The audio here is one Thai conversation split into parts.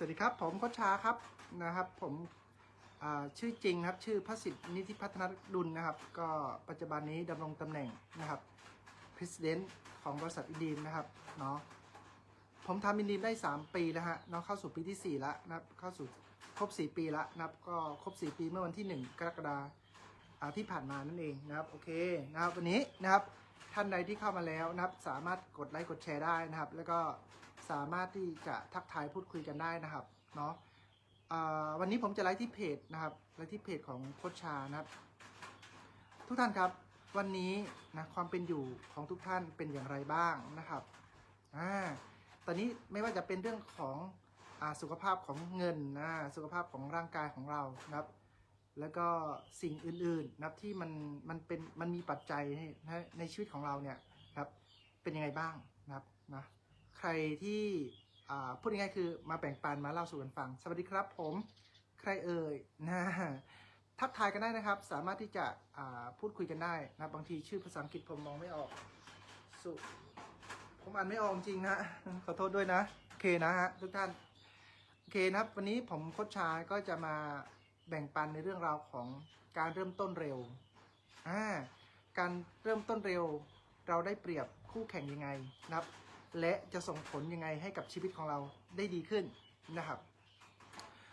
สวัสดีครับ ผมโคชชาครับนะครับ ผมชื่อจริงครับ ชื่อพระสิทธิ์นิติพัฒนดุลนะครับ ก็ปัจจุบันนี้ดำรงตำแหน่งนะครับ President ของบริษัทอินดีมนะครับเนาะผมทำอินดีมได้ 3 ปีแล้วฮะเนาะเข้าสู่ปีที่ 4 แล้วนะครับ เข้าสู่ครบ 4 ปีแล้วนะครับ ก็ครบ 4 ปีเมื่อวันที่ 1 กรกฎาคมอ่าที่ผ่านมานั่นเองนะครับโอเคนะครับวันนี้นะครับท่านใดที่เข้ามาแล้วนะครับ สามารถกดไลค์กดแชร์ได้นะครับ แล้วก็ สามารถที่จะทักทายพูดคุยกันได้นะครับเนาะวันนี้ผมจะไลฟ์ที่เพจนะครับไลฟ์ที่เพจของโคชชานะครับ ทุกท่านครับวันนี้นะความเป็นอยู่ของทุกท่านเป็นอย่างไรบ้างนะครับอ่าตอนนี้ไม่ว่าจะเป็นเรื่องของอาสุขภาพของเงินนะสุขภาพของร่างกายของเรานะครับ แล้วก็สิ่งอื่นๆนะครับที่มันมันเป็นมันมีปัจจัยในในในชีวิตของเราเนี่ยครับเป็นยังไงบ้างนะครับนะ ใครที่พูดง่ายๆคือมาแบ่งปันมาเล่าสู่กันฟัง สวัสดีครับผมใครเอ่ยนะทักทายกันได้นะครับ สามารถที่จะพูดคุยกันได้นะบบางทีชื่อภาษาอังกฤษผมมองไม่ออกสุผมอ่านไม่ออกจริงนะขอโทษด้วยนะโอเคนะฮะทุกท่านโอเคนะครับ วันนี้ผมโคชชาก็จะมาแบ่งปันในเรื่องราวของการเริ่มต้นเร็วอ่าการเริ่มต้นเร็ว เราได้เปรียบคู่แข่งยังไงนะครับ และจะส่งผลยังไงให้กับชีวิตของเราได้ดีขึ้นนะครับ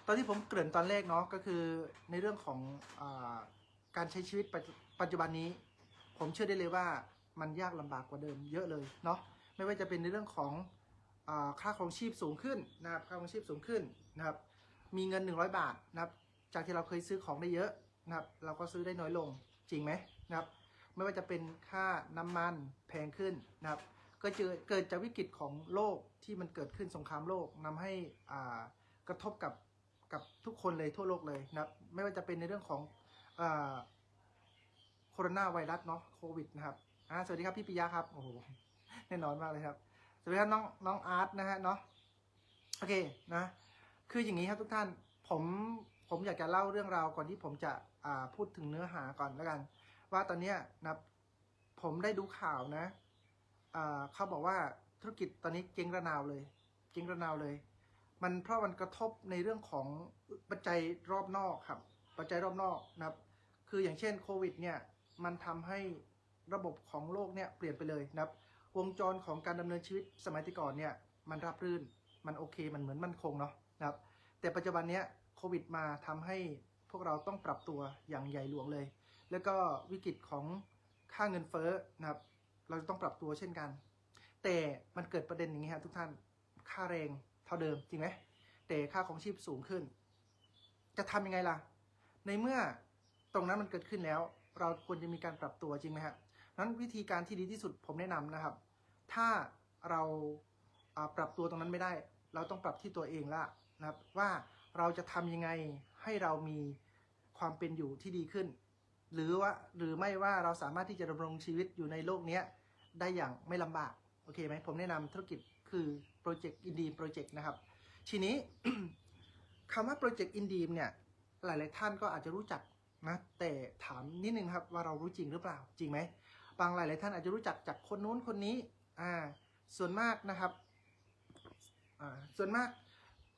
ตอนที่ผมเกริ่นตอนแรกเนาะก็คือในเรื่องของอการใช้ชีวิตปัจจุปัจจุบันนี้ ผมเชื่อได้เลยว่ามันยากลำบากกว่าเดิมเยอะเลยเนาะไม่ว่าจะเป็นในเรื่องของอค่าของชีพสูงขึ้นนะครับค่าของชีพสูงขึ้นนะครับมีเงิน 100 บาทนะครับจากที่เราเคยซื้อของได้เยอะนะครับเราก็ซื้อได้น้อยลงจริงไหมนะครับไม่ว่าจะเป็นค่าน้ำมันแพงขึ้นนะครับ ก็เจอเกิดจากวิกฤตของโลกที่มันเกิดขึ้นสงครามโลกนำให้อ่ากระทบกับกับทุกคนเลยทั่วโลกเลยนะครับไม่ว่าจะเป็นในเรื่องของอาโคโรนาไวรัสเนาะโควิดนะครับอ่าสวัสดีครับพี่ปิยะครับโอ้โหแน่นอนมากเลยครับสวัสดีครับน้องน้องอาร์ตนะฮะเนาะโอเคนะ คืออย่างนี้ครับทุกท่านผมผมอยากจะเล่าเรื่องราวก่อนที่ผมจะอ่าพูดถึงเนื้อหาก่อนแล้วกัน ว่าตอนเนี้ยนะผมได้ดูข่าวนะ เขาบอกว่าธุรกิจตอนนี้เจ๊งระนาวเลย เจ๊งระนาวเลย มันเพราะมันกระทบในเรื่องของปัจจัยรอบนอกครับ ปัจจัยรอบนอกนะครับ คืออย่างเช่นโควิดเนี่ย มันทำให้ระบบของโลกเนี่ยเปลี่ยนไปเลยนะครับ วงจรของการดำเนินชีวิตสมัยที่ก่อนเนี่ย มันราบรื่น มันโอเค มันเหมือนมั่นคงเนาะนะครับ แต่ปัจจุบันเนี้ยโควิดมาทำให้พวกเราต้องปรับตัวอย่างใหญ่หลวงเลย แล้วก็วิกฤตของค่าเงินเฟ้อนะครับ เราจะต้องปรับตัวเช่นกัน แต่มันเกิดประเด็นอย่างนี้ครับทุกท่านค่าแรงเท่าเดิมจริงไหมแต่ค่าของชีพสูงขึ้น จะทำยังไงล่ะ ในเมื่อตรงนั้นมันเกิดขึ้นแล้ว เราควรจะมีการปรับตัวจริงไหมครับนั้นวิธีการที่ดีที่สุดผมแนะนำนะครับ ถ้าเราปรับตัวตรงนั้นไม่ได้ เราต้องปรับที่ตัวเองละนะครับว่าเราจะทำยังไงให้เรามีความเป็นอยู่ที่ดีขึ้น หรือว่าหรือไม่ว่าเราสามารถที่จะดำรงชีวิตอยู่ในโลกเนี้ยได้อย่างไม่ลำบาก โอเคไหมผมแนะนำธุรกิจคือโปรเจกต์อินดีมโปรเจกต์นะครับ ทีนี้คำว่าโปรเจกต์อินดีมเนี่ย หลาย ๆ ท่านก็อาจจะรู้จักนะแต่ถามนิดนึงครับว่าเรารู้จริงหรือเปล่าจริงไหมบางหลาย ๆ ท่านอาจจะรู้จักจากคนนู้นคนนี้อ่าส่วนมากนะครับอ่าส่วนมาก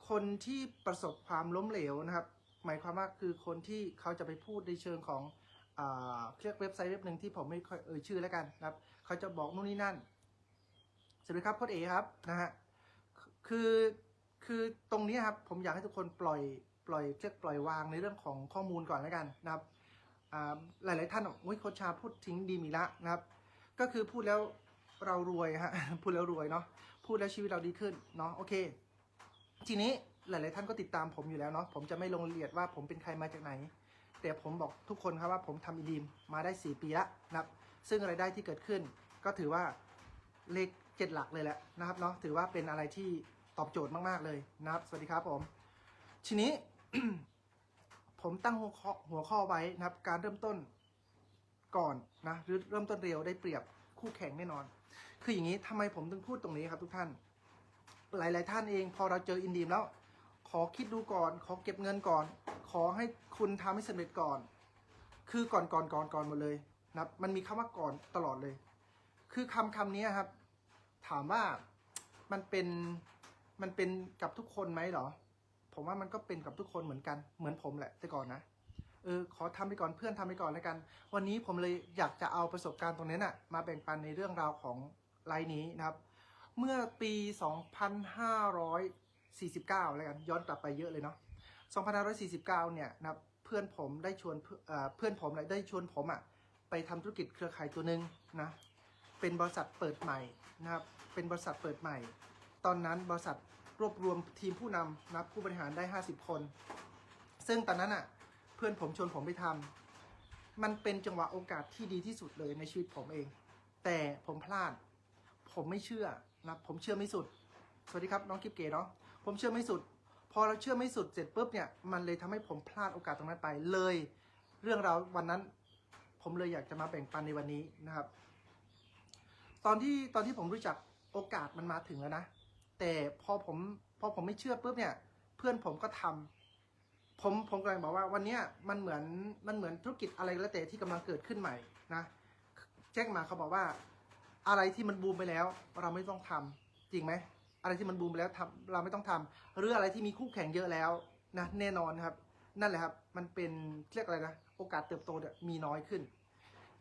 คนที่ประสบความล้มเหลวนะครับ หมายความว่าคือคนที่เขาจะไปพูดในเชิงของ เรียกเว็บไซต์เว็บหนึ่งที่ผมไม่ค่อยเอ่ยชื่อแล้วกันนะครับเขาจะบอกนู่นนี่นั่นสวัสดีครับโค้ดเอครับนะฮะคือคือตรงนี้ครับผมอยากให้ทุกคนปล่อยปล่อยเรียกปล่อยวางในเรื่องของข้อมูลก่อนแล้วกันนะครับอ่าหลาย ๆ ท่านบอกโอ้ยโคชชาพูดทิ้งดีมีละนะครับ ก็คือพูดแล้วเรารวยฮะพูดแล้วรวยเนาะพูดแล้วชีวิตเราดีขึ้นเนาะโอเค ทีนี้หลาย ๆ ท่านก็ติดตามผมอยู่แล้วเนาะผมจะไม่ลงละเอียดว่าผมเป็นใครมาจากไหน แต่ผมบอกทุกคนครับว่าผมทำอีดีมมาได้ 4 ปีและนะครับซึ่งรายได้ที่เกิดขึ้น ก็ถือว่าเลขเจ็ดหลักเลยแหละนะครับเนาะถือว่าเป็นอะไรที่ตอบโจทย์มาก ๆ เลยนะครับ สวัสดีครับผม ทีนี้ ผมตั้งหัวข้อหัวข้อไว้นะครับ การเริ่มต้นก่อนนะหรือเริ่มต้นเร็วได้เปรียบคู่แข่งแน่นอน คืออย่างนี้ทำไมผมถึงพูดตรงนี้ครับทุกท่าน หลาย ๆ ท่านเอง พอเราเจออินดีมแล้ว ขอคิดดูก่อน ขอเก็บเงินก่อน ขอให้คุณทำให้สำเร็จก่อน คือก่อนก่อนก่อนก่อนหมดเลยนะครับมันมีคำว่าก่อนตลอดเลย คือคำคำนี้ครับ ถามว่ามันเป็นมันเป็นกับทุกคนไหมหรอ ผมว่ามันก็เป็นกับทุกคนเหมือนกัน เหมือนผมแหละแต่ก่อนนะ เออ ขอทำไปก่อนเพื่อนทำไปก่อนแล้วกัน วันนี้ผมเลยอยากจะเอาประสบการณ์ตรงนี้น่ะ มาแบ่งปันในเรื่องราวของไลน์นี้นะครับ เมื่อปี 49 แล้วกันย้อนกลับไปเยอะเลยเนาะ2549 เนี่ยนะครับเพื่อนผมได้ชวนเพื่อนเอ่อเพื่อนผมเนี่ยได้ชวนผมอะ่ะไปทำธุรกิจเครือข่ายตัวหนึ่งนะเป็นบริษัทเปิดใหม่นะครับเป็นบริษัทเปิดใหม่ ตอนนั้นบริษัทรวบรวมทีมผู้นำนะผู้บริหารได้ 50 คน ซึ่งตอนนั้นอะเพื่อนผมชวนผมไปทำมันเป็นจังหวะโอกาสที่ดีที่สุดเลยในชีวิตผมเอง แต่ผมพลาด ผมไม่เชื่อนะผมเชื่อไม่สุด สวัสดีครับน้องกิฟเก๋เนาะ ผมเชื่อไม่สุด พอเราเชื่อไม่สุดเสร็จปุ๊บเนี่ยมันเลยทำให้ผมพลาดโอกาสตรงนั้นไปเลย เรื่องราววันนั้น ผมเลยอยากจะมาแบ่งปันในวันนี้นะครับ ตอนที่ตอนที่ผมรู้จักโอกาสมันมาถึงแล้วนะ แต่พอผมพอผมไม่เชื่อปุ๊บเนี่ย เพื่อนผมก็ทำผมผมกำลังบอกว่าวันนี้มันเหมือนมันเหมือนธุรกิจอะไรก็แล้วแต่ที่กำลังเกิดขึ้นใหม่นะแจ็คมาเขาบอกว่า อะไรที่มันบูมไปแล้ว เราไม่ต้องทำจริงไหม อะไรที่มันบูมไปแล้วทำเราไม่ต้องทำหรืออะไรที่มีคู่แข่งเยอะแล้วนะแน่นอนครับ นั่นแหละครับ มันเป็นเรียกอะไรนะโอกาสเติบโตเนี่ยมีน้อยขึ้น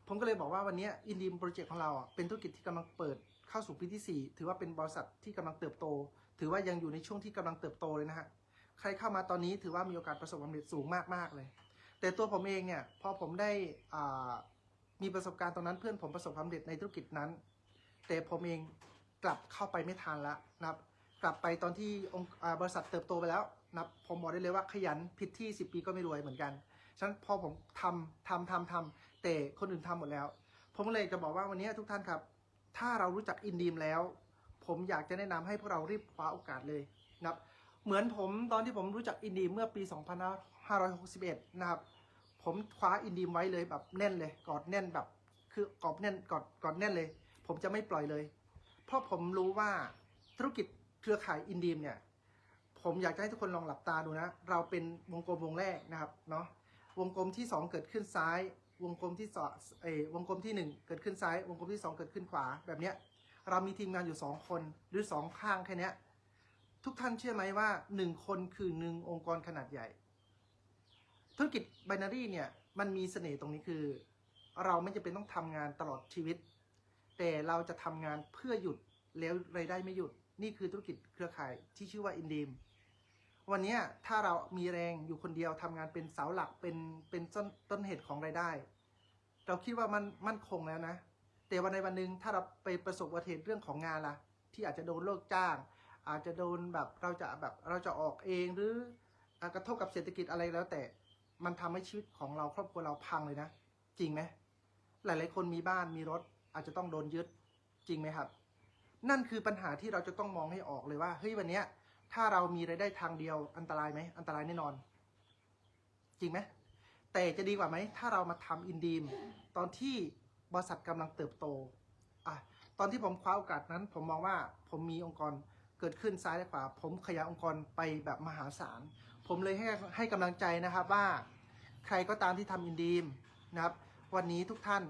ผมก็เลยบอกว่าวันนี้อินดีมโปรเจกต์ของเราอะเป็นธุรกิจที่กำลังเปิดเข้าสู่ปีที่ 4 ถือว่าเป็นบริษัทที่กำลังเติบโต ถือว่ายังอยู่ในช่วงที่กำลังเติบโตเลยนะฮะใครเข้ามาตอนนี้ถือว่ามีโอกาสประสบความสำเร็จสูงมากๆเลย แต่ตัวผมเองเนี่ยพอผมได้อ่ามีประสบการณ์ตรงนั้นเพื่อนผมประสบความสำเร็จในธุรกิจนั้น แต่ผมเอง กลับเข้าไปไม่ทันแล้วนะครับกลับไปตอนที่องค์บริษัทเติบโตไปแล้วนะครับผมบอกได้เลยว่าขยันผิดที่ 10 ปีก็ไม่รวยเหมือนกันฉะนั้นพอผมทำทำทำทำแต่คนอื่นทำหมดแล้ว ผมเลยจะบอกว่าวันนี้ทุกท่านครับ ถ้าเรารู้จักอินดีมแล้ว ผมอยากจะแนะนำให้พวกเรารีบคว้าโอกาสเลยนะครับเหมือนผมตอนที่ผมรู้จักอินดีมเมื่อปี 2561 นะครับ ผมคว้าอินดีมไว้เลยแบบแน่นเลย กอดแน่นแบบคือกอดแน่นกอดกอดแน่นเลย ผมจะไม่ปล่อยเลย เพราะผมรู้ว่าธุรกิจเครือข่ายอินดีมเนี่ย ผมอยากจะให้ทุกคนลองหลับตาดูนะ เราเป็นวงกลมวงแรกนะครับเนาะวงกลมที่ 2 เกิดขึ้นซ้าย วงกลมที่สองเออวงกลมที่ 1 เกิดขึ้นซ้าย วงกลมที่ 2 เกิดขึ้นขวาแบบเนี้ยเรามีทีมงานอยู่ 2 คนหรือ 2 ข้างแค่เนี้ยทุกท่านเชื่อไหมว่า 1 คนคือหนึ่งองค์กรขนาดใหญ่ ธุรกิจไบนารีเนี่ย มันมีเสน่ห์ตรงนี้คือ เราไม่จำเป็นต้องทำงานตลอดชีวิต แต่เราจะทำงานเพื่อหยุดแล้วรายได้ไม่หยุด นี่คือธุรกิจเครือข่ายที่ชื่อว่าอินดีมวันนี้ถ้าเรามีแรงอยู่คนเดียวทำงานเป็นเสาหลักเป็นเป็นต้นต้นเหตุของรายได้ เราคิดว่ามันมั่นคงแล้วนะ แต่วันในวันหนึ่งถ้าเราไปประสบอุบัติเหตุเรื่องของงานล่ะ ที่อาจจะโดนเลิกจ้าง อาจจะโดนแบบเราจะแบบเราจะออกเองหรือกระทบกับเศรษฐกิจอะไรแล้ว แต่มันทำให้ชีวิตของเราครอบครัวเราพังเลยนะ จริงไหมหลาย ๆ คนมีบ้านมีรถ อาจจะต้องโดนยึดจริงไหมครับ นั่นคือปัญหาที่เราจะต้องมองให้ออกเลยว่าเฮ้ยวันเนี้ยถ้าเรามีรายได้ทางเดียวอันตรายไหมอันตรายแน่นอน จริงไหมแต่จะดีกว่าไหมถ้าเรามาทำอินดีมตอนที่บริษัทกำลังเติบโตอะตอนที่ผมคว้าโอกาสนั้น ผมมองว่าผมมีองค์กรเกิดขึ้นซ้ายและขวา ผมขยายองค์กรไปแบบมหาศาล ผมเลยให้ให้กำลังใจนะครับว่า ใครก็ตามที่ทำอินดีมนะครับ วันนี้ทุกท่าน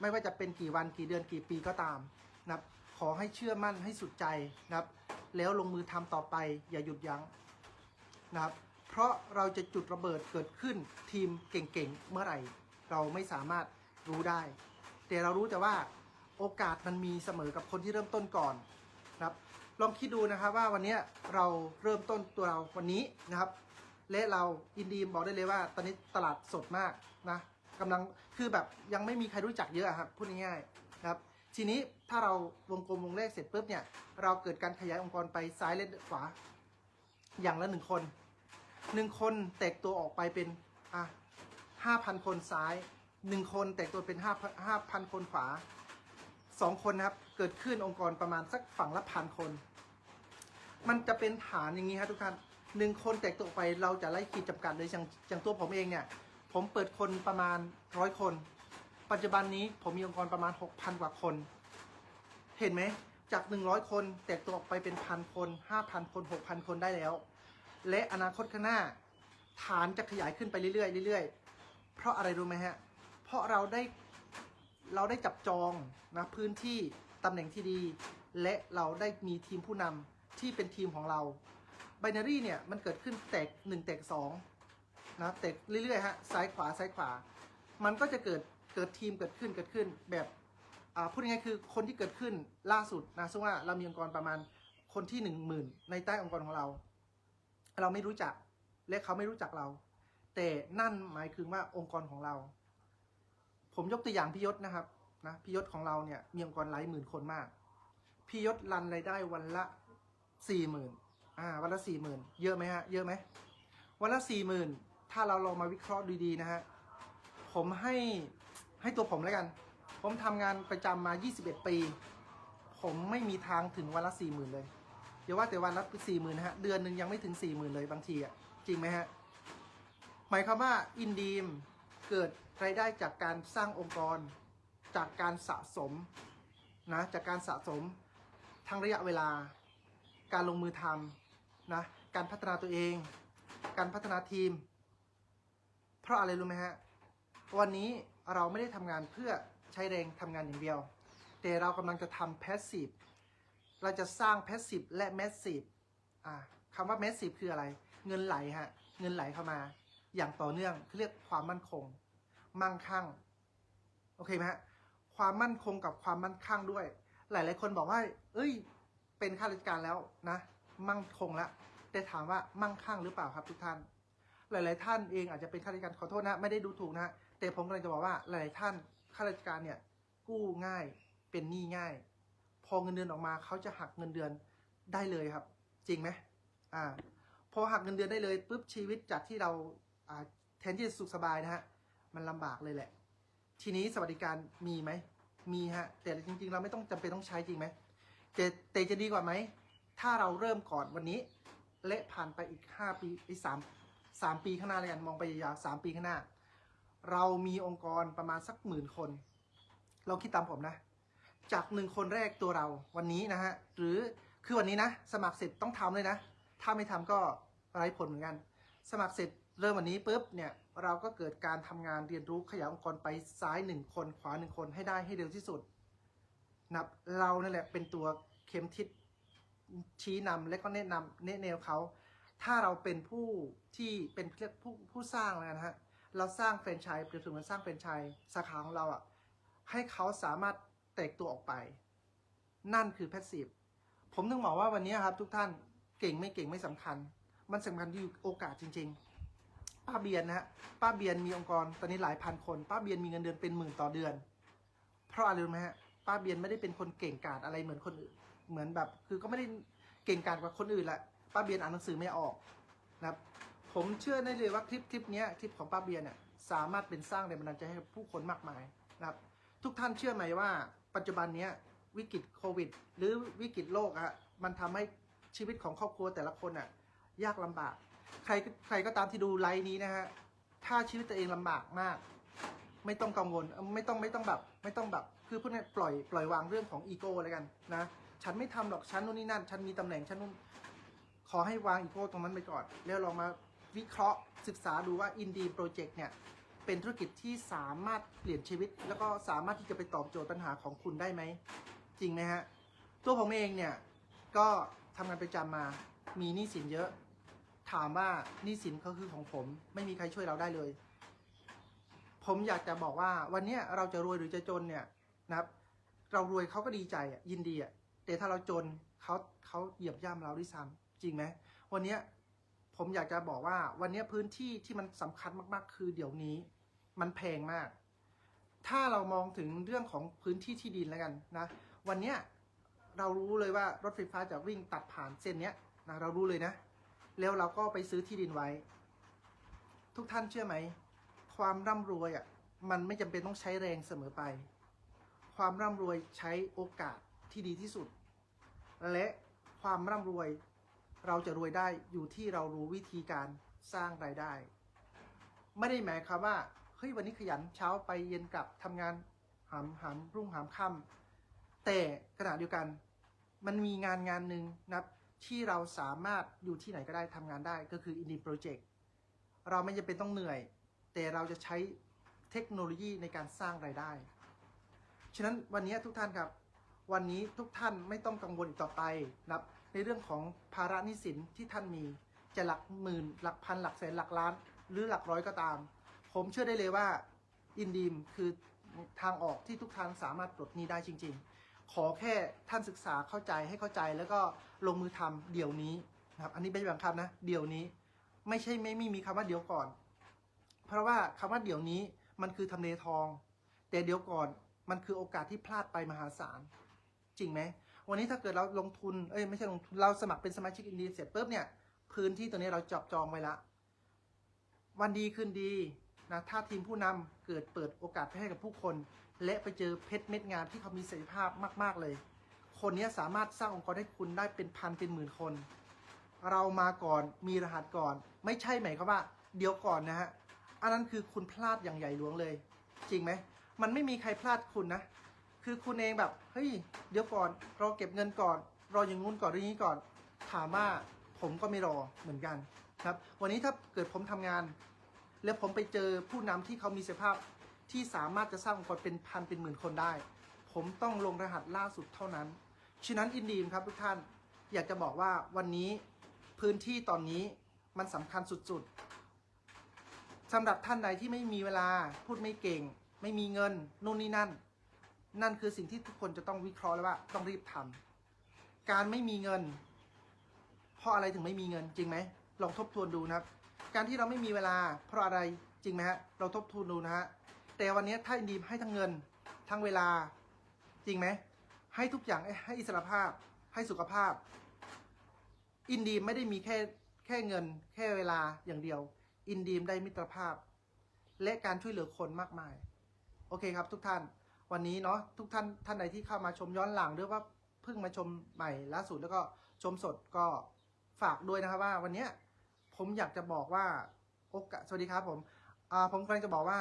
ไม่ว่าจะเป็นกี่วันกี่เดือนกี่ปีก็ตามนะครับขอให้เชื่อมั่นให้สุดใจนะครับ แล้วลงมือทำต่อไปอย่าหยุดยั้งนะครับ เพราะเราจะจุดระเบิดเกิดขึ้นทีมเก่งๆเมื่อไหร่ เราไม่สามารถรู้ได้ แต่เรารู้แต่ว่าโอกาสมันมีเสมอกับคนที่เริ่มต้นก่อนนะครับ ลองคิดดูนะครับว่าวันนี้เราเริ่มต้นตัวเราวันนี้นะครับ และเราอินดีมบอกได้เลยว่าตอนนี้ตลาดสดมากนะ กำลังคือแบบยังไม่มีใครรู้จักเยอะอะครับพูดง่ายๆนะครับ ทีนี้ถ้าเราวงกลมวงแรกเสร็จปุ๊บเนี่ย เราเกิดการขยายองค์กรไปซ้ายและขวา อย่างละหนึ่งคนหนึ่งคนแตกตัวออกไปเป็นอะห้าพันคนซ้ายหนึ่งคนแตกตัวเป็นห้าห้าพันคนขวาสองคนนะครับ เกิดขึ้นองค์กรประมาณสักฝั่งละพันคน มันจะเป็นฐานอย่างนี้ครับทุกท่านหนึ่งคนแตกตัวไปเราจะไล่ขีดจำกัดเลยอย่างอย่างตัวผมเองเนี่ย ผมเปิดคนประมาณร้อยคน ปัจจุบันนี้ผมมีองค์กรประมาณ 6,000 กว่าคน เห็นไหม จาก 100 คนแตกตัวออกไปเป็นพันคน 5,000 คน 6,000 คนได้แล้ว และอนาคตข้างหน้า ฐานจะขยายขึ้นไปเรื่อยๆเรื่อยๆ เพราะอะไรรู้ไหมฮะ เพราะเราได้เราได้จับจองนะพื้นที่ตำแหน่งที่ดี และเราได้มีทีมผู้นำที่เป็นทีมของเราไบนารีเนี่ยมันเกิดขึ้นแตกหนึ่งแตกสอง นะแตกเรื่อยๆฮะซ้ายขวาซ้ายขวา มันก็จะเกิดเกิดทีมเกิดขึ้นเกิดขึ้นแบบอ่าพูดง่ายๆคือคนที่เกิดขึ้นล่าสุดนะซึ่งว่าเรามีองค์กรประมาณคนที่หนึ่งหมื่นในใต้องค์กรของเรา เราไม่รู้จักและเขาไม่รู้จักเรา แต่นั่นหมายถึงว่าองค์กรของเรา ผมยกตัวอย่างพี่ยศนะครับนะพี่ยศของเราเนี่ยมีองค์กรหลายหมื่นคนมากพี่ยศรันรายได้วันละสี่หมื่นอ่าวันละสี่หมื่นเยอะไหมฮะเยอะไหมวันละสี่หมื่น ถ้าเราลองมาวิเคราะห์ดูดีๆนะฮะผมให้ให้ตัวผมแล้วกัน ผมทำงานประจำมา 21 ปี ผมไม่มีทางถึงวันละสี่หมื่นเลยอย่าว่าแต่วันละสี่หมื่นนะฮะเดือนหนึ่งยังไม่ถึงสี่หมื่นเลยบางทีอะจริงไหมฮะหมายความว่าอินดีมเกิดรายได้จากการสร้างองค์กร จากการสะสมนะจากการสะสมทั้งระยะเวลา การลงมือทำนะการพัฒนาตัวเอง การพัฒนาทีม ราะอะไรรู้ไหมฮะ วันนี้เราไม่ได้ทำงานเพื่อใช้แรงทำงานอย่างเดียว แต่เรากำลังจะทำแพสซีฟ เราจะสร้างแพสซีฟและแมสซีฟอ่าคำว่าแมสซีฟคืออะไร เงินไหลฮะ เงินไหลเข้ามา อย่างต่อเนื่องเขาเรียกความมั่นคง มั่งคั่ง โอเคไหมฮะ ความมั่นคงกับความมั่นคั่งด้วย หลาย ๆ คนบอกว่า เอ้ย เป็นข้าราชการแล้วนะ มั่งคงแล้วแต่ถามว่ามั่งคั่งหรือเปล่าครับทุกท่าน หลาย ๆ ท่านเองอาจจะเป็นข้าราชการขอโทษนะไม่ได้ดูถูกนะแต่ผมกำลังจะบอกว่าหลาย ๆ ท่านข้าราชการเนี่ยกู้ง่ายเป็นหนี้ง่าย พอเงินเดือนออกมาเขาจะหักเงินเดือนได้เลยครับ จริงไหมอ่าพอหักเงินเดือนได้เลยปุ๊บชีวิตจากที่เราอ่าแทนที่จะสุขสบายนะฮะมันลำบากเลยแหละ ทีนี้สวัสดิการมีไหมมีฮะแต่จริง ๆ เราไม่ต้องจำเป็นต้องใช้จริงไหมแต่แต่จะดีกว่าไหมถ้าเราเริ่มก่อนวันนี้ และผ่านไปอีก 5 ปีอีกสาม สามปีข้างหน้าเลยกันมองไปยาวๆสามปีข้างหน้า เรามีองค์กรประมาณสักหมื่นคนเราคิดตามผมนะ จากหนึ่งคนแรกตัวเราวันนี้นะฮะหรือคือวันนี้นะ สมัครเสร็จต้องทำเลยนะ ถ้าไม่ทำก็ไร้ผลเหมือนกัน สมัครเสร็จเริ่มวันนี้ปุ๊บเนี่ยเราก็เกิดการทำงานเรียนรู้ขยายองค์กรไปซ้ายหนึ่งคนขวาหนึ่งคนให้ได้ให้เร็วที่สุดนับเรานั่นแหละเป็นตัวเข็มทิศชี้นำและก็แนะนำแนะแนวเขา ถ้าเราเป็นผู้ที่เป็นเรียกผู้ผู้สร้างแล้วนะฮะเราสร้างแฟรนไชส์เปรียบเสมือนสร้างแฟรนไชส์สาขาของเราอะให้เขาสามารถแตกตัวออกไป นั่นคือแพสซีฟผมถึงบอกว่าวันนี้ครับ ทุกท่านเก่งไม่เก่งไม่สำคัญ มันสำคัญที่โอกาสจริง ๆ ป้าเบียนนะฮะป้าเบียนมีองค์กรตอนนี้หลายพันคน ป้าเบียนมีเงินเดือนเป็นหมื่นต่อเดือน เพราะอะไรรู้ไหมฮะป้าเบียนไม่ได้เป็นคนเก่งกาจอะไรเหมือนคนอื่น เหมือนแบบ คือก็ไม่ได้เก่งกาจกว่าคนอื่นแหละ ป้าเบียนอ่านหนังสือไม่ออกนะครับผมเชื่อได้เลยว่าคลิปคลิปนี้คลิปของป้าเบียนเนี่ยสามารถเป็นสร้างแรงบันดาลใจให้ผู้คนมากมายนะครับทุกท่านเชื่อไหมว่า ปัจจุบันนี้วิกฤตโควิด หรือวิกฤตโลกอะมันทำให้ชีวิตของครอบครัวแต่ละคนอะยากลำบาก ใครใครก็ตามที่ดูไลฟ์นี้นะฮะถ้าชีวิตตัวเองลำบากมาก ไม่ต้องกังวลไม่ต้องไม่ต้องแบบ ไม่ต้องแบบคือพูดง่ายปล่อยปล่อยวางเรื่องของอีโก้เลยกันนะฉันไม่ทำหรอกฉันนู่นนี่นั่น ฉันมีตำแหน่งฉันนู่น ขอให้วางอีโก้ตรงนั้นไปก่อน แล้วลองมาวิเคราะห์ศึกษาดูว่าอินดีโปรเจกต์เนี่ย เป็นธุรกิจที่สามารถเปลี่ยนชีวิต แล้วก็สามารถที่จะไปตอบโจทย์ปัญหาของคุณได้ไหม จริงไหมฮะ ตัวผมเองเนี่ย ก็ทำงานประจำมามีหนี้สินเยอะ ถามว่าหนี้สินก็คือของผม ไม่มีใครช่วยเราได้เลย ผมอยากจะบอกว่าวันนี้เราจะรวยหรือจะจนเนี่ยนะครับ เรารวยเขาก็ดีใจอะยินดีอะแต่ถ้าเราจนเขาเขาเหยียบย่ำเราด้วยซ้ำ จริงไหมวันนี้ผมอยากจะบอกว่า วันนี้พื้นที่ที่มันสำคัญมาก ๆ คือเดี๋ยวนี้ มันแพงมาก ถ้าเรามองถึงเรื่องของพื้นที่ที่ดินแล้วกันนะ วันนี้เรารู้เลยว่ารถไฟฟ้าจะวิ่งตัดผ่านเส้นเนี้ยนะเรารู้เลยนะ แล้วเราก็ไปซื้อที่ดินไว้ ทุกท่านเชื่อไหม ความร่ำรวยอะมันไม่จำเป็นต้องใช้แรงเสมอไป ความร่ำรวยใช้โอกาสที่ดีที่สุด และความร่ำรวย เราจะรวยได้อยู่ที่เรารู้วิธีการสร้างรายได้ ไม่ได้หมายความว่าเฮ้ยวันนี้ขยันเช้าไปเย็นกลับทำงานหามหามรุ่งหามค่ำแต่ขณะเดียวกัน มันมีงานงานหนึ่งนับที่เราสามารถอยู่ที่ไหนก็ได้ทำงานได้ก็คือ Indie Project เราไม่จำเป็นต้องเหนื่อย แต่เราจะใช้เทคโนโลยีในการสร้างรายได้ ฉะนั้นวันนี้ทุกท่านครับ วันนี้ทุกท่านไม่ต้องกังวลอีกต่อไปนะครับ เรื่องของภาระหนี้สินที่ท่านมี จะหลักหมื่น หลักพันหลักแสนหลักล้าน หรือหลักร้อยก็ตาม ผมเชื่อได้เลยว่าอินดีมคือทางออกที่ทุกท่านสามารถปลดหนี้ได้จริง ๆ ขอแค่ท่านศึกษาเข้าใจให้เข้าใจแล้วก็ลงมือทำเดี๋ยวนี้นะครับอันนี้ไม่ใช่บังคับนะ เดี๋ยวนี้ไม่ใช่ไม่ไม่มีคำว่าเดี๋ยวก่อน เพราะว่าคำว่าเดี๋ยวนี้มันคือทำเลทอง แต่เดี๋ยวก่อนมันคือโอกาสที่พลาดไปมหาศาลจริงไหม วันนี้ถ้าเกิดเราลงทุน เอ้ยไม่ใช่ลงทุน เราสมัครเป็นสมาชิกอินดีเสร็จปุ๊บเนี่ย พื้นที่ตัวนี้เราจับจองไว้ละ วันดีคืนดีนะถ้าทีมผู้นำเกิดเปิดโอกาสให้กับผู้คน และไปเจอเพชรเม็ดงานที่เขามีศักยภาพมาก ๆ เลย คนนี้สามารถสร้างองค์กรให้คุณได้เป็นพันเป็นหมื่นคน เรามาก่อนมีรหัสก่อน ไม่ใช่หมายความว่า เดี๋ยวก่อนนะฮะอันนั้นคือคุณพลาดอย่างใหญ่หลวงเลย จริงไหมมันไม่มีใครพลาดคุณนะ คือคุณเองแบบเฮ้ยเดี๋ยวก่อนรอเก็บเงินก่อน รออย่างงู้นก่อนหรืออย่างนี้ก่อน ถามว่าผมก็ไม่รอเหมือนกันครับ วันนี้ถ้าเกิดผมทำงาน แล้วผมไปเจอผู้นำที่เขามีศักยภาพที่สามารถจะสร้างองค์กรเป็นพันเป็นหมื่นคนได้ ผมต้องลงรหัสล่าสุดเท่านั้นฉะนั้นอินดีมครับทุกท่านอยากจะบอกว่าวันนี้พื้นที่ตอนนี้มันสำคัญสุดๆสำหรับท่านใดที่ไม่มีเวลาพูดไม่เก่ง ไม่มีเงินนู่นนี่นั่น นั่นคือสิ่งที่ทุกคนจะต้องวิเคราะห์แล้วว่าต้องรีบทำการไม่มีเงิน เพราะอะไรถึงไม่มีเงินจริงไหมลองทบทวนดูนะครับ การที่เราไม่มีเวลาเพราะอะไรจริงไหมฮะเราทบทวนดูนะฮะแต่วันนี้ถ้าอินดีมให้ทั้งเงินทั้งเวลาจริงไหมให้ทุกอย่างให้อิสรภาพให้สุขภาพ อินดีมไม่ได้มีแค่แค่เงิน แค่เวลาอย่างเดียว อินดีมได้มิตรภาพ และการช่วยเหลือคนมากมาย โอเคครับทุกท่าน วันนี้เนาะทุกท่านท่านใดที่เข้ามาชมย้อนหลังหรือว่าเพิ่งมาชมใหม่ล่าสุดแล้วก็ชมสดก็ฝากด้วยนะครับว่าวันเนี้ยผมอยากจะบอกว่าโอกาสสวัสดีครับผมอ่าผมกำลังจะบอกว่า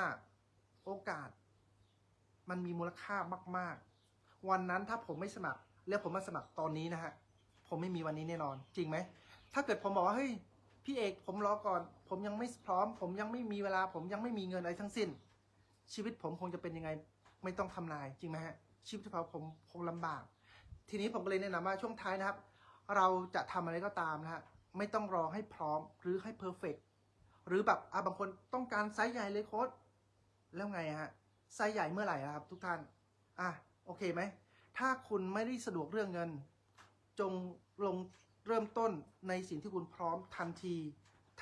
โอกาส มันมีมูลค่ามาก ๆ วันนั้นถ้าผมไม่สมัคร แล้วผมมาสมัครตอนนี้นะฮะผมไม่มีวันนี้แน่นอน จริงไหมถ้าเกิดผมบอกว่าเฮ้ยพี่เอกผมรอก่อน ผมยังไม่พร้อม ผมยังไม่มีเวลา ผมยังไม่มีเงินอะไรทั้งสิ้น ชีวิตผมคงจะเป็นยังไง ไม่ต้องทำนายจริงไหมฮะชีวิตของผมคงลำบาก ทีนี้ผมก็เลยแนะนำว่าช่วงท้ายนะครับ เราจะทำอะไรก็ตามนะฮะไม่ต้องรอให้พร้อมหรือให้เพอร์เฟกหรือแบบอะบางคนต้องการไซส์ใหญ่เลยโค้ดแล้วไงฮะไซส์ใหญ่เมื่อไหร่อะครับ ทุกท่านอะโอเคไหมถ้าคุณไม่ได้สะดวกเรื่องเงิน จงลงเริ่มต้นในสิ่งที่คุณพร้อมทันที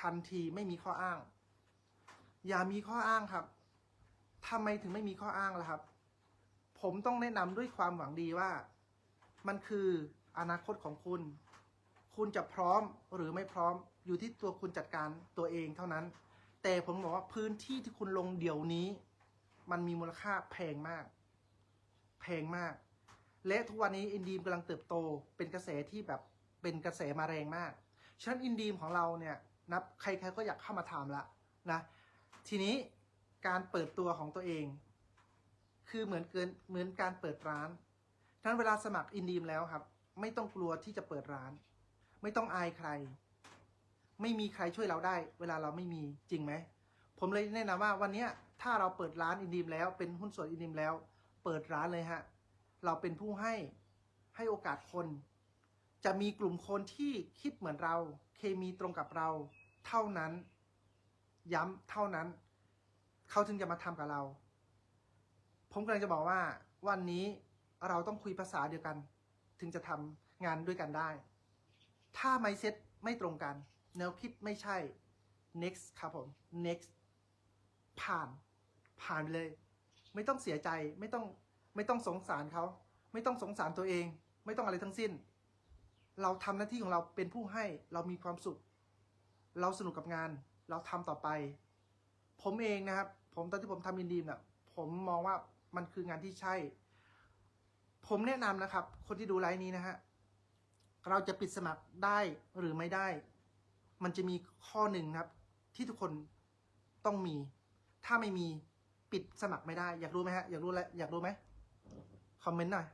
ทันทีไม่มีข้ออ้าง อย่ามีข้ออ้างครับ ทำไมถึงไม่มีข้ออ้างล่ะครับ ผมต้องแนะนำด้วยความหวังดีว่า มันคืออนาคตของคุณ คุณจะพร้อมหรือไม่พร้อมอยู่ที่ตัวคุณจัดการตัวเองเท่านั้น แต่ผมบอกว่าพื้นที่ที่คุณลงเดี๋ยวนี้ มันมีมูลค่าแพงมาก แพงมาก และทุกวันนี้อินดีมกำลังเติบโตเป็นกระแสที่แบบเป็นกระแสมาแรงมากฉะนั้นอินดีมของเราเนี่ยนับใครๆก็อยากเข้ามาทำละนะ ทีนี้ การเปิดตัวของตัวเอง คือเหมือนเกินเหมือนการเปิดร้านฉะนั้นเวลาสมัครอินดีมแล้วครับ ไม่ต้องกลัวที่จะเปิดร้าน ไม่ต้องอายใคร ไม่มีใครช่วยเราได้ เวลาเราไม่มีจริงไหมผมเลยแนะนำว่าวันนี้ถ้าเราเปิดร้านอินดีมแล้ว เป็นหุ้นส่วนอินดีมแล้ว เปิดร้านเลยฮะเราเป็นผู้ให้ให้โอกาสคน จะมีกลุ่มคนที่คิดเหมือนเรา เคมีตรงกับเรา เท่านั้น ย้ำเท่านั้น เขาถึงจะมาทำกับเรา ผมกำลังจะบอกว่า วันนี้เราต้องคุยภาษาเดียวกัน ถึงจะทำงานด้วยกันได้ ถ้าไมเซ็ตไม่ตรงกัน แนวคิดไม่ใช่ next ครับผม next ผ่าน ผ่านเลย ไม่ต้องเสียใจ ไม่ต้อง ไม่ต้องสงสารเขา ไม่ต้องสงสารตัวเอง ไม่ต้องอะไรทั้งสิ้น เราทำหน้าที่ของเราเป็นผู้ให้ เรามีความสุข เราสนุกกับงาน เราทำต่อไป ผมเองนะครับ ผมตอนที่ผมทำอินดีมน่ะผมมองว่ามันคืองานที่ใช่ ผมแนะนำนะครับ คนที่ดูไลฟ์นี้นะฮะเราจะปิดสมัครได้หรือไม่ได้ มันจะมีข้อหนึ่งนะครับ ที่ทุกคนต้องมี ถ้าไม่มีปิดสมัครไม่ได้ อยากรู้ไหมฮะอยากรู้แล้วอยากรู้ไหมคอมเมนต์หน่อย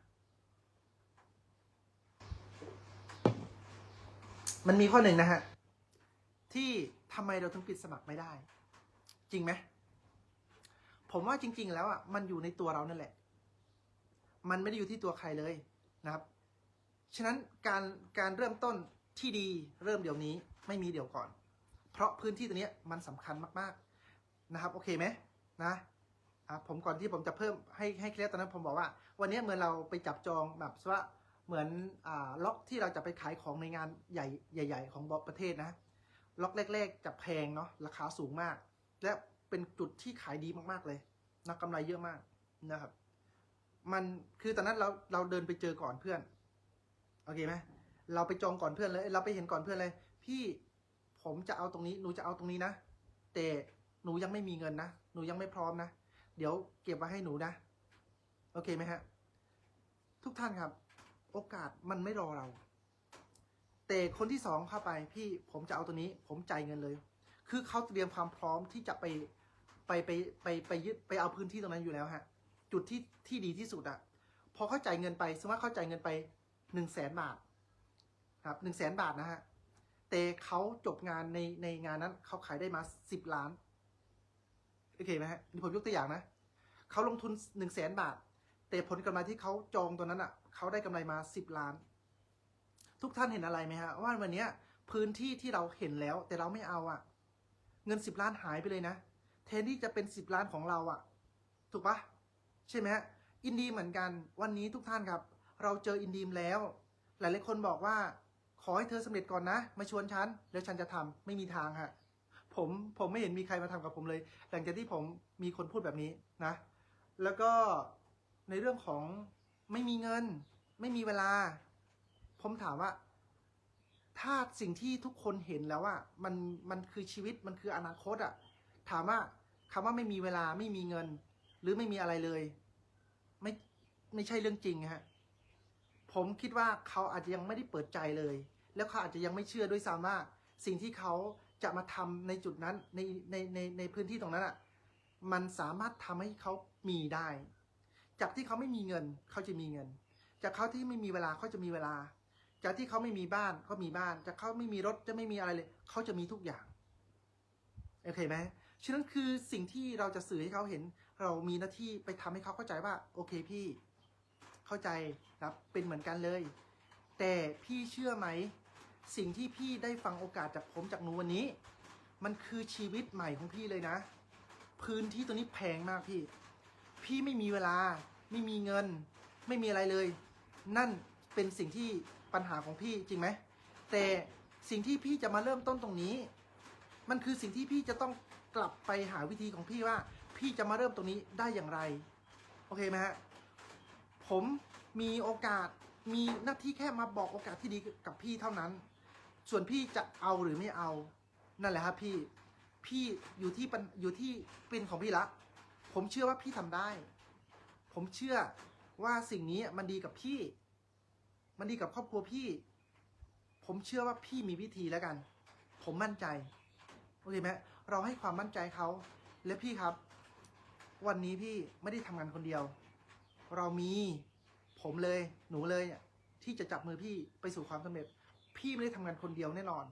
มันมีข้อหนึ่งนะฮะที่ทำไมเราถึงปิดสมัครไม่ได้ จริงไหมผมว่าจริง ๆ แล้วอะมันอยู่ในตัวเรานั่นแหละ มันไม่ได้อยู่ที่ตัวใครเลยนะครับ ฉะนั้นการการเริ่มต้นที่ดีเริ่มเดี๋ยวนี้ไม่มีเดี๋ยวก่อน เพราะพื้นที่ตัวนี้มันสำคัญมากๆนะครับ โอเคไหมนะผมก่อนที่ผมจะเพิ่มให้ให้เคลียร์ตอนนั้นผมบอกว่า วันนี้เหมือนเราไปจับจองแบบว่าเหมือนอ่าล็อกที่เราจะไปขายของในงานใหญ่ใหญ่ ๆ ของประเทศนะ ล็อกแรก ๆ จะแพงเนาะราคาสูงมาก และเป็นจุดที่ขายดีมากๆเลยนักกำไรเยอะมากนะครับ มันคือตอนนั้นเราเราเดินไปเจอก่อนเพื่อนโอเคไหมเราไปจองก่อนเพื่อนเลย เราไปเห็นก่อนเพื่อนเลย พี่ผมจะเอาตรงนี้หนูจะเอาตรงนี้นะแต่หนูยังไม่มีเงินนะหนูยังไม่พร้อมนะเดี๋ยวเก็บไว้ให้หนูนะโอเคไหมฮะทุกท่านครับ โอกาสมันไม่รอเรา แต่คนที่สองเข้าไป พี่ผมจะเอาตัวนี้ ผมจ่ายเงินเลย คือเขาเตรียมความพร้อมที่จะไปไปไปไปไปยึดไปเอาพื้นที่ตรงนั้นอยู่แล้วฮะ จุดที่ที่ดีที่สุดอะพอเขาจ่ายเงินไปสมมติเขาจ่ายเงินไปหนึ่งแสนบาท ครับหนึ่งแสนบาทนะฮะแต่เขาจบงานในในงานนั้นเขาขายได้มาสิบล้านโอเคไหมฮะนี่ผมยกตัวอย่างนะเขาลงทุนหนึ่งแสนบาท แต่ผลกำไรที่เขาจองตัวนั้นอะเขาได้กำไรมาสิบล้าน ทุกท่านเห็นอะไรไหมฮะว่าวันเนี้ยพื้นที่ที่เราเห็นแล้วแต่เราไม่เอาอะ เงินสิบล้านหายไปเลยนะ แทนที่จะเป็นสิบล้านของเราอะถูกปะใช่ไหมฮะอินดีเหมือนกันวันนี้ทุกท่านครับ เราเจออินดีมแล้ว หลายๆคนบอกว่า ขอให้เธอสำเร็จก่อนนะ มาชวนฉัน แล้วฉันจะทำไม่มีทางฮะผมผมไม่เห็นมีใครมาทำกับผมเลย หลังจากที่ผมมีคนพูดแบบนี้นะ แล้วก็ในเรื่องของไม่มีเงิน ไม่มีเวลา ผมถามว่า ถ้าสิ่งที่ทุกคนเห็นแล้วว่ามันมันคือชีวิตมันคืออนาคตอะถามว่าคำว่าไม่มีเวลาไม่มีเงิน หรือไม่มีอะไรเลย ไม่ไม่ใช่เรื่องจริงฮะผมคิดว่าเขาอาจจะยังไม่ได้เปิดใจเลย แล้วเขาอาจจะยังไม่เชื่อด้วยซ้ำว่า สิ่งที่เขาจะมาทำในจุดนั้นในในในในพื้นที่ตรงนั้นอะ มันสามารถทำให้เขามีได้ จากที่เขาไม่มีเงิน เขาจะมีเงิน จากเขาที่ไม่มีเวลาเขาจะมีเวลา จากที่เขาไม่มีบ้านเขามีบ้าน จากเขาไม่มีรถจะไม่มีอะไรเลย เขาจะมีทุกอย่างโอเคไหมฉะนั้นคือสิ่งที่เราจะสื่อให้เขาเห็น เรามีหน้าที่ไปทำให้เขาเข้าใจว่า โอเคพี่ เข้าใจครับเป็นเหมือนกันเลย แต่พี่เชื่อไหม สิ่งที่พี่ได้ฟังโอกาสจากผมจากหนูวันนี้ มันคือชีวิตใหม่ของพี่เลยนะ พื้นที่ตัวนี้แพงมากพี่ พี่ไม่มีเวลา ไม่มีเงิน ไม่มีอะไรเลย นั่นเป็นสิ่งที่ ปัญหาของพี่จริงไหม แต่สิ่งที่พี่จะมาเริ่มต้นตรงนี้ มันคือสิ่งที่พี่จะต้องกลับไปหาวิธีของพี่ว่า พี่จะมาเริ่มตรงนี้ได้อย่างไร โอเคไหมฮะ ผมมีโอกาสมีหน้าที่แค่มาบอกโอกาสที่ดีกับพี่เท่านั้น ส่วนพี่จะเอาหรือไม่เอา นั่นแหละครับพี่ พี่อยู่ที่ปัญอยู่ที่เป็นของพี่ละ ผมเชื่อว่าพี่ทำได้ ผมเชื่อว่าสิ่งนี้มันดีกับพี่ มันดีกับครอบครัวพี่ ผมเชื่อว่าพี่มีวิธีแล้วกัน ผมมั่นใจโอเคไหมเราให้ความมั่นใจเขาและพี่ครับ วันนี้พี่ไม่ได้ทำงานคนเดียว เรามีผมเลยหนูเลยเนี่ยที่จะจับมือพี่ไปสู่ความสำเร็จ พี่ไม่ได้ทำงานคนเดียวแน่นอน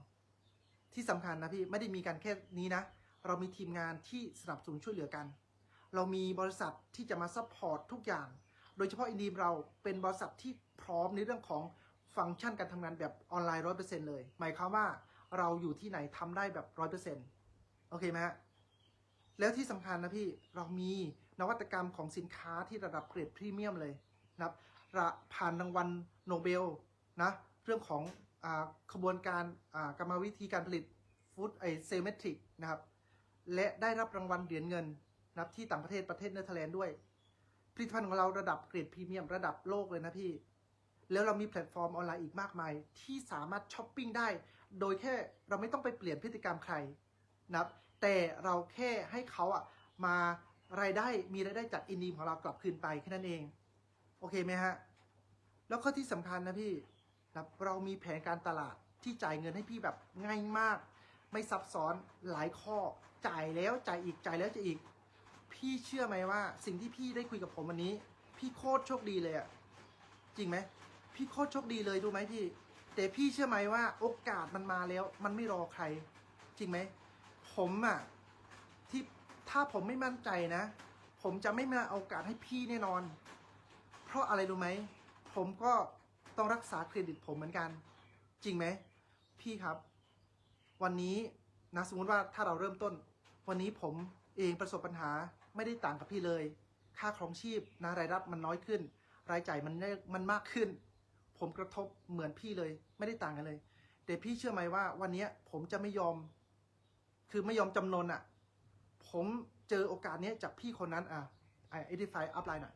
ที่สำคัญนะพี่ไม่ได้มีกันแค่นี้นะ เรามีทีมงานที่สนับสนุนช่วยเหลือกัน เรามีบริษัทที่จะมาซัพพอร์ตทุกอย่าง ดยเฉพาะอินดีมเราเป็นบริษัทที่พร้อมในเรื่องของฟังก์ชันการทำงานแบบออนไลน์ร้อยเปอร์เซ็นเลย หมายความว่าเราอยู่ที่ไหนทำได้แบบร้อยเปอร์เซ็นโอเคไหมฮะแล้วที่สำคัญนะพี่เรามีนวัตกรรมของสินค้าที่ระดับเกรดพรีเมียมเลยนะครับผ่านรางวัลโนเบลนะเรื่องของอขบวนการกรรมวิธีการผลิตฟู้ดไอเซเมทริกนะครับและได้รับรางวัลเหรียญเงินนะครับที่ต่างประเทศประเทศเนเธอร์แลนด์ด้วย ลิตภัณฑ์ของเราระดับเกรดพรีเมียมระดับโลกเลยนะพี่ แล้วเรามีแพลตฟอร์มออนไลน์อีกมากมาย ที่สามารถช้อปปิ้งได้ โดยแค่เราไม่ต้องไปเปลี่ยนพฤติกรรมใครนะครับ แต่เราแค่ให้เขาอะมารายได้มีรายได้จากอินดีมของเรากลับคืนไปแค่นั้นเอง โอเคไหมฮะ แล้วข้อที่สำคัญนะพี่นะเรามีแผนการตลาดที่จ่ายเงินให้พี่แบบง่ายมาก ไม่ซับซ้อนหลายข้อจ่ายแล้วจ่ายอีกจ่ายแล้วจ่ายอีก พี่เชื่อไหมว่า สิ่งที่พี่ได้คุยกับผมวันนี้ พี่โคตรโชคดีเลยอะจริงไหมพี่โคตรโชคดีเลยดูไหมพี่ แต่พี่เชื่อไหมว่า โอกาสมันมาแล้ว มันไม่รอใคร จริงไหมผมอะที่ถ้าผมไม่มั่นใจนะ ผมจะไม่มาเอาโอกาสให้พี่แน่นอน เพราะอะไรรู้ไหมผมก็ต้องรักษาเครดิตผมเหมือนกัน จริงไหมพี่ครับ วันนี้นะสมมติว่าถ้าเราเริ่มต้น วันนี้ผมเองประสบปัญหา ไม่ได้ต่างกับพี่เลย ค่าครองชีพนะรายรับมันน้อยขึ้น รายจ่ายมันมันมากขึ้น ผมกระทบเหมือนพี่เลย ไม่ได้ต่างกันเลยแต่พี่เชื่อไหมว่า วันนี้ผมจะไม่ยอม คือไม่ยอมจำนนอะ ผมเจอโอกาสเนี้ยจากพี่คนนั้นอะไอเอดิฟายอัพไลน์น่ะ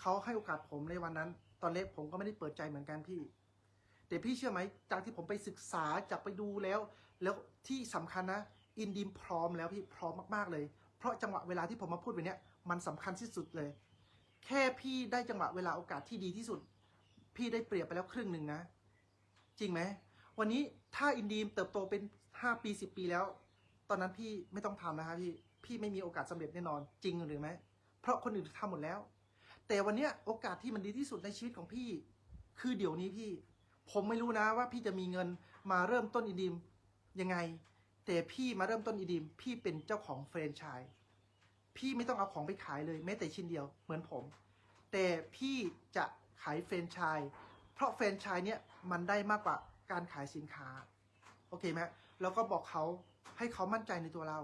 เขาให้โอกาสผมในวันนั้น ตอนเล็กผมก็ไม่ได้เปิดใจเหมือนกันพี่แต่พี่เชื่อไหมจากที่ผมไปศึกษาจากไปดูแล้ว แล้วที่สำคัญนะ อินดีมพร้อมแล้วพี่พร้อมมาก ๆ เลย เพราะจังหวะเวลาที่ผมมาพูดวันเนี้ยมันสำคัญที่สุดเลย แค่พี่ได้จังหวะเวลาโอกาสที่ดีที่สุด พี่ได้เปรียบไปแล้วครึ่งหนึ่งนะ จริงไหมวันนี้ถ้าอินดีมเติบโตเป็น5ปี10ปีแล้ว ตอนนั้นพี่ไม่ต้องทำนะครับพี่พี่ไม่มีโอกาสสำเร็จแน่นอนจริงหรือไหมเพราะคนอื่นทำหมดแล้ว แต่วันนี้โอกาสที่มันดีที่สุดในชีวิตของพี่ คือเดี๋ยวนี้พี่ ผมไม่รู้นะว่าพี่จะมีเงินมาเริ่มต้นอินดีมยังไง แต่พี่มาเริ่มต้นอินดีมพี่เป็นเจ้าของแฟรนไชส์พี่ไม่ต้องเอาของไปขายเลยแม้แต่ชิ้นเดียวเหมือนผม แต่พี่จะขายแฟรนไชส์เพราะแฟรนไชส์เนี่ยมันได้มากกว่าการขายสินค้าโอเคไหมแล้วก็บอกเขาให้เขามั่นใจในตัวเรา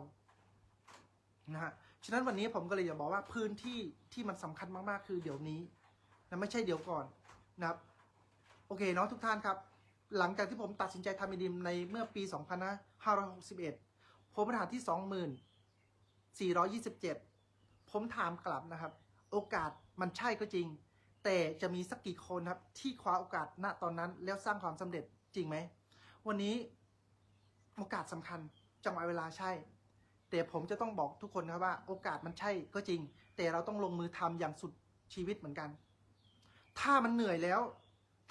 นะฮะฉะนั้นวันนี้ผมก็เลยอยากบอกว่าพื้นที่ที่มันสำคัญมากๆ คือเดี๋ยวนี้นะไม่ใช่เดี๋ยวก่อนนะครับ โอเคเนาะทุกท่านครับ หลังจากที่ผมตัดสินใจทำอินดิมในเมื่อปี 2561 ผมปรหัสที่ 2427 ผมถามกลับนะครับ โอกาสมันใช่ก็จริง แต่จะมีสักกี่คนครับ ที่คว้าโอกาสณตอนนั้นแล้วสร้างความสำเร็จจริงไหม วันนี้โอกาสสำคัญจังหวะเวลาใช่ แต่ผมจะต้องบอกทุกคนนะครับว่า โอกาสมันใช่ก็จริง แต่เราต้องลงมือทำอย่างสุดชีวิตเหมือนกัน ถ้ามันเหนื่อยแล้ว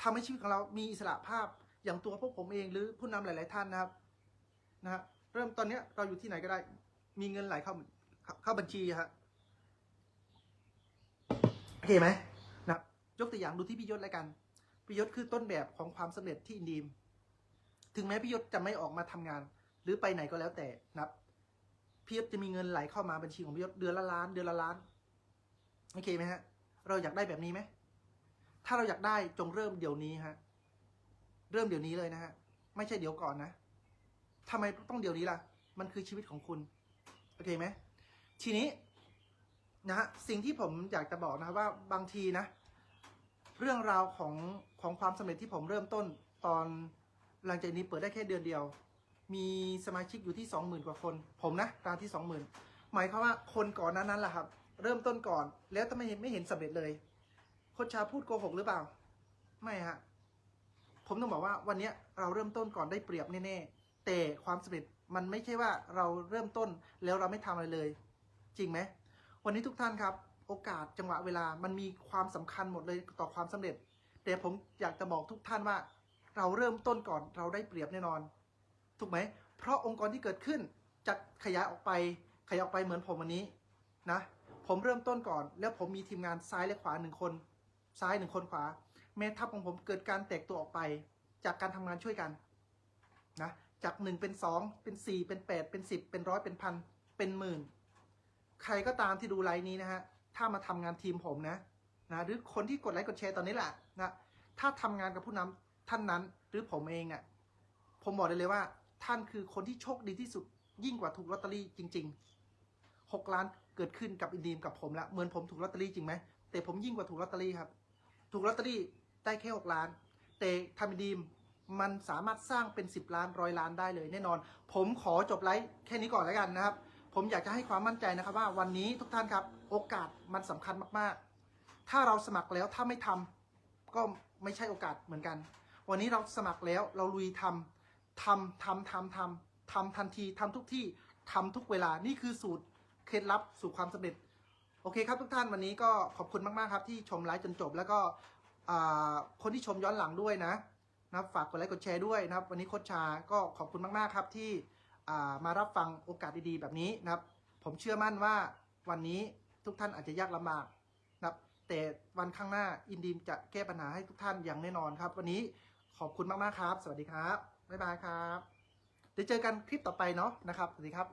ทำให้ชีวิตของเรามีอิสระภาพ อย่างตัวพวกผมเองหรือผู้นำหลาย ๆ ท่านนะครับนะฮะเริ่มตอนเนี้ยเราอยู่ที่ไหนก็ได้ มีเงินไหลเข้าเข้าเข้าบัญชีฮะโอเคไหมนะยกตัวอย่างดูที่พี่ยศแล้วกันพี่ยศคือต้นแบบของความสำเร็จที่อินดีม ถึงแม้พี่ยศจะไม่ออกมาทำงาน หรือไปไหนก็แล้วแต่นะครับพี่ยศจะมีเงินไหลเข้ามาบัญชีของพี่ยศเดือนละล้านเดือนละล้านโอเคไหมฮะเราอยากได้แบบนี้ไหมถ้าเราอยากได้จงเริ่มเดี๋ยวนี้ฮะ เริ่มเดี๋ยวนี้เลยนะฮะ ไม่ใช่เดี๋ยวก่อนนะทำไมต้องเดี๋ยวนี้ล่ะ มันคือชีวิตของคุณ โอเคไหม ทีนี้นะฮะ สิ่งที่ผมอยากจะบอกนะครับว่าบางทีนะ เรื่องราวของของความสำเร็จที่ผมเริ่มต้นตอนหลังจากนี้เปิดได้แค่เดือนเดียว มีสมาชิกอยู่ที่สองหมื่นกว่าคน ผมนะตามที่สองหมื่นหมายความว่าคนก่อนนั้นนั้นแหละครับ เริ่มต้นก่อน แล้วทำไมไม่เห็นสำเร็จเลยโคชชาพูดโกหกหรือเปล่า ไม่ฮะ ผมต้องบอกว่าวันนี้เราเริ่มต้นก่อนได้เปรียบแน่ๆแต่ความสำเร็จมันไม่ใช่ว่าเราเริ่มต้นแล้วเราไม่ทำอะไรเลย จริงไหมวันนี้ทุกท่านครับ โอกาสจังหวะเวลามันมีความสำคัญหมดเลยต่อความสำเร็จ แต่ผมอยากจะบอกทุกท่านว่า เราเริ่มต้นก่อนเราได้เปรียบแน่นอน ถูกไหม เพราะองค์กรที่เกิดขึ้นจะขยายออกไปขยายออกไปเหมือนผมวันนี้นะผมเริ่มต้นก่อน แล้วผมมีทีมงานซ้ายและขวาหนึ่งคน ซ้ายหนึ่งคนขวา แม่ทัพของผมเกิดการแตกตัวออกไป จากการทำงานช่วยกันนะจากหนึ่งเป็นสองเป็นสี่เป็นแปดเป็นสิบเป็นร้อยเป็นพันเป็นหมื่น ใครก็ตามที่ดูไลน์นี้นะฮะถ้ามาทำงานทีมผมนะนะหรือคนที่กดไลค์กดแชร์ตอนนี้แหละนะถ้าทำงานกับผู้นำท่านนั้นหรือผมเองอะ่ะผมบอกได้เลยว่า ท่านคือคนที่โชคดีที่สุด ยิ่งกว่าถูกลอตเตอรี่จริงๆหกล้านเกิดขึ้นกับอินดีมกับผมแล้วเหมือนผมถูกลอตเตอรี่จริงไหมแต่ผมยิ่งกว่าถูกลอตเตอรี่ครับ ถูกลอตเตอรี่ ได้แค่หกล้าน แต่ทำดีมมันสามารถสร้างเป็น 10 ล้านร้อยล้านได้เลยแน่นอน ผมขอจบไลฟ์แค่นี้ก่อนแล้วกันนะครับ ผมอยากจะให้ความมั่นใจนะครับว่าวันนี้ทุกท่านครับโอกาสมันสำคัญมากๆ ถ้าเราสมัครแล้วถ้าไม่ทำก็ไม่ใช่โอกาสเหมือนกัน วันนี้เราสมัครแล้วเราลุยทำทำทำทำทำทำทันทีทำทุกที่ทำทุกเวลานี่คือสูตรเคล็ดลับสู่ความสำเร็จ โอเคครับทุกท่านวันนี้ก็ขอบคุณมากๆครับที่ชมไลฟ์จนจบแล้วก็ คนที่ชมย้อนหลังด้วยนะนะฝากกดไลค์กดแชร์ด้วยนะครับ วันนี้โคชชาก็ขอบคุณมาก ๆ ครับที่มารับฟังโอกาสดีๆ แบบนี้นะครับ ผมเชื่อมั่นว่าวันนี้ทุกท่านอาจจะยากลำบากนะครับ แต่วันข้างหน้าอินดีมจะแก้ปัญหาให้ทุกท่านอย่างแน่นอนครับ วันนี้ขอบคุณมาก ๆ ครับ สวัสดีครับบ๊ายบายครับเดี๋ยวเจอกันคลิปต่อไปเนาะนะครับสวัสดีครับ